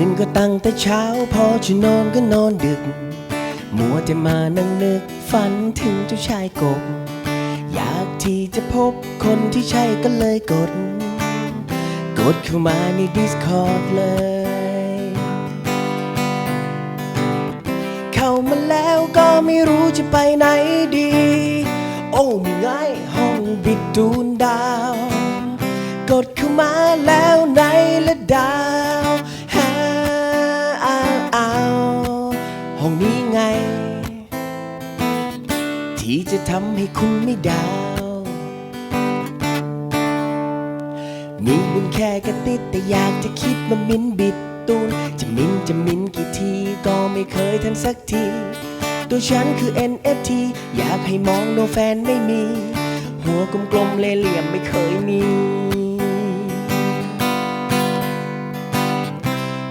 ตื่นก็ตั้งแต่เช้า พอจะนอนก็นอนดึก มัวแต่มานั่งนึกฝันถึงเจ้าชายกบ อยากที่จะพบคนที่ใช่ก็เลยกด กดเข้ามาใน Discord เลย เข้ามาแล้วก็ไม่รู้จะไปไหนดี โอ้มีไงห้องบิดดูนดาว กดเข้ามาแล้วไหนละดาว องนี้ไง ที่จะทำให้คุณไม่ดาว มีบุญแค่กระติดแต่อยากจะคิดมามินบิดตูน จะมินจะมินกี่ทีก็ไม่เคยทันสักที ตัวฉันคือ NFT อยากให้มองโนแฟนไม่มี หัวกลมๆเลยเหลี่ยมไม่เคยมี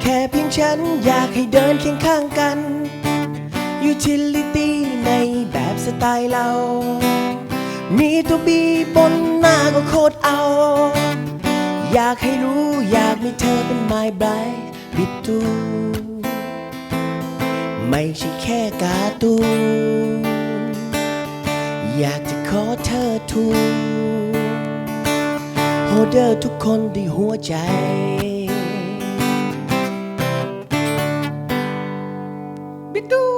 แค่เพียงฉันอยากให้เดินเคียงข้างกัน Utility ในแบบสไตล์เรา มีตัวบีบนหน้าก็โคตรเอา อยากให้รู้อยากมีเธอเป็น my bright บิดตูไม่ใช่แค่การ์ตูอยากจะขอเธอทูโฮเดอร์ทุกคนด้วยหัวใจบิดตู